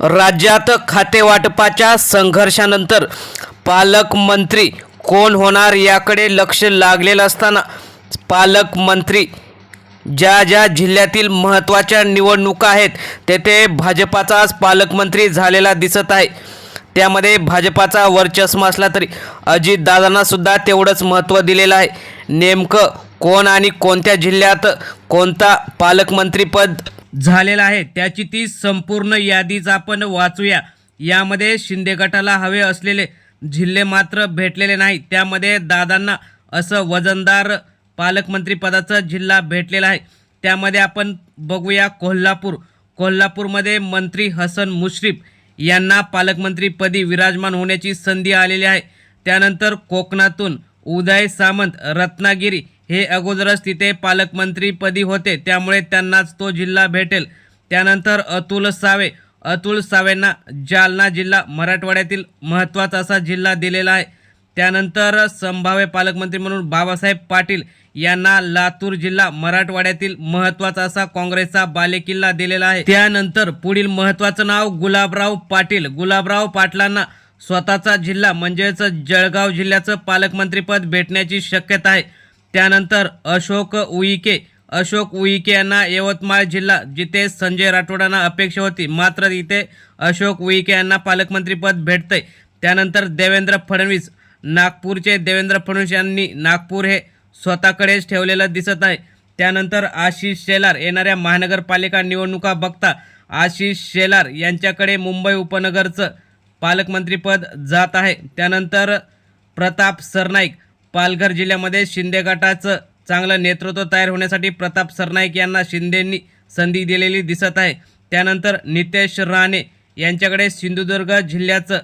राज्यात खातेवाटपाच्या संघर्षानंतर पालकमंत्री कोण होणार याकडे लक्ष लागलेलं असताना पालकमंत्री ज्या ज्या जिल्ह्यातील महत्त्वाच्या निवडणुका आहेत तेथे भाजपाचाच पालकमंत्री झालेला दिसत आहे. त्यामध्ये भाजपाचा वर्चस्व असला तरी अजितदादांनासुद्धा तेवढंच महत्त्व दिलेलं आहे. नेमकं कोण आणि कोणत्या जिल्ह्यात कोणता पालकमंत्रीपद झालेला आहे. त्याची ती संपूर्ण यादीच आपण वाचूया. यामध्ये शिंदे गटाला हवे असलेले जिल्हे मात्र भेटलेले नाही. त्यामध्ये दादांना असं वजनदार पालकमंत्रीपदाचा जिल्हा भेटलेला आहे. त्यामध्ये आपण बघूया कोल्हापूर. कोल्हापूरमध्ये मंत्री हसन मुश्रीफ यांना पालकमंत्रीपदी विराजमान होण्याची संधी आलेली आहे. त्यानंतर कोकणातून उदय सामंत रत्नागिरी हे अगोदरच तिथे पालकमंत्रीपदी होते. त्यामुळे त्यांनाच तो जिल्हा भेटेल. त्यानंतर अतुल सावे. अतुल सावेंना जालना जिल्हा मराठवाड्यातील महत्त्वाचा असा जिल्हा दिलेला आहे. त्यानंतर संभाव्य पालकमंत्री म्हणून बाबासाहेब पाटील यांना लातूर जिल्हा मराठवाड्यातील महत्त्वाचा असा काँग्रेसचा बालेकिल्ला दिलेला आहे. त्यानंतर पुढील महत्त्वाचं नाव गुलाबराव पाटील. गुलाबराव पाटलांना स्वतःचा जिल्हा म्हणजेच जळगाव जिल्ह्याचं पालकमंत्रीपद भेटण्याची शक्यता आहे. त्यानंतर अशोक उईके अशोक उईके यांना यवतमाळ जिल्हा जिथे संजय राठोडांना अपेक्षा होती मात्र इथे अशोक उईके यांना पालकमंत्रीपद भेटतंय. त्यानंतर देवेंद्र फडणवीस नागपूरचे देवेंद्र फडणवीस यांनी नागपूर हे स्वतःकडेच ठेवलेलं दिसत आहे. त्यानंतर आशिष शेलार येणाऱ्या महानगरपालिका निवडणुका बघता आशिष शेलार यांच्याकडे मुंबई उपनगरचं पालकमंत्रीपद जात आहे. त्यानंतर प्रताप सरनाईक पालघर जिल्ह्यामध्ये शिंदे गटाचं चांगलं नेतृत्व तयार होण्यासाठी प्रताप सरनाईक यांना शिंदेंनी संधी दिलेली दिसत आहे. त्यानंतर नितेश राणे यांच्याकडे सिंधुदुर्ग जिल्ह्याचं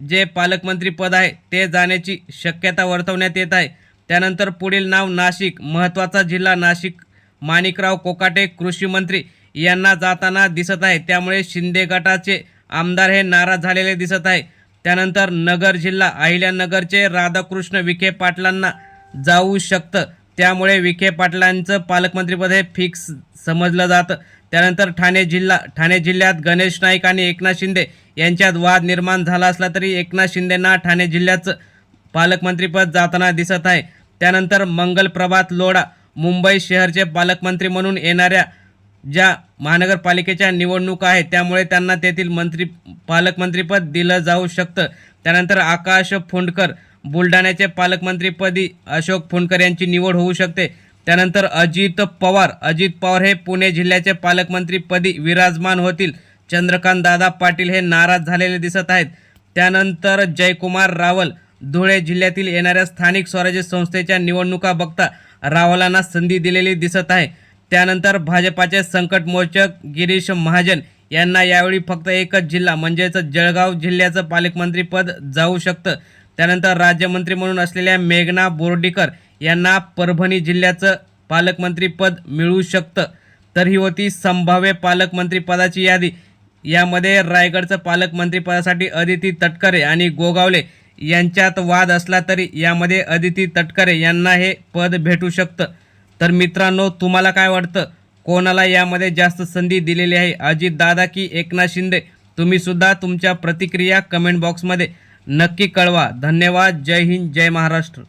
जे पालकमंत्रीपद आहे ते जाण्याची शक्यता वर्तवण्यात येत आहे. त्यानंतर पुढील नाव नाशिक महत्त्वाचा जिल्हा नाशिक माणिकराव कोकाटे कृषी मंत्री यांना जाताना दिसत आहे. त्यामुळे शिंदे गटाचे आमदार हे नाराज झालेले दिसत आहे. त्यानंतर नगर जिल्हा अहिल्यानगरचे राधाकृष्ण विखे पाटलांना जाऊ शकतं. त्यामुळे विखे पाटलांचं पालकमंत्रीपद हे फिक्स समजलं जातं. त्यानंतर ठाणे जिल्हा ठाणे जिल्ह्यात गणेश नाईक आणि एकनाथ शिंदे यांच्यात वाद निर्माण झाला असला तरी एकनाथ शिंदेंना ठाणे जिल्ह्याचं पालकमंत्रीपद जाताना दिसत आहे. त्यानंतर मंगल प्रभात लोढा मुंबई शहरचे पालकमंत्री म्हणून येणाऱ्या ज्या महानगरपालिकेच्या निवडणुका आहेत त्यामुळे त्यांना तेथील मंत्री पालकमंत्रीपद दिलं जाऊ शकतं. त्यानंतर आकाश फुंडकर बुलढाण्याचे पालकमंत्रीपदी अशोक फुंडकर यांची निवड होऊ शकते. त्यानंतर अजित पवार अजित पवार हे पुणे जिल्ह्याचे पालकमंत्रीपदी विराजमान होतील. चंद्रकांत दादा पाटील हे नाराज झालेले दिसत आहेत. त्यानंतर जयकुमार रावल धुळे जिल्ह्यातील येणाऱ्या स्थानिक स्वराज्य संस्थेच्या निवडणुका बघता रावलांना संधी दिलेली दिसत आहे. त्यानंतर भाजपाचे संकट मोचक गिरीश महाजन यांना यावेळी फक्त एकच जिल्हा म्हणजेच जळगाव जिल्ह्याचं पालकमंत्रीपद जाऊ शकतं. त्यानंतर राज्यमंत्री म्हणून असलेल्या मेघना बोर्डीकर यांना परभणी जिल्ह्याचं पालकमंत्रीपद मिळू शकतं. तर ही होती संभाव्य पालकमंत्रीपदाची यादी. यामध्ये रायगडचं पालकमंत्रीपदासाठी अदिती तटकरे आणि गोगावले यांच्यात वाद असला तरी यामध्ये अदिती तटकरे यांना हे पद भेटू शकतं. तर मित्रांनो तुम्हाला काय वाटतं? कोणाला यामध्ये जास्त संधी दिलेली आहे? अजित दादा की एकनाथ शिंदे? तुम्हीसुद्धा तुमच्या प्रतिक्रिया कमेंट बॉक्समध्ये नक्की कळवा. धन्यवाद. जय हिंद. जय महाराष्ट्र.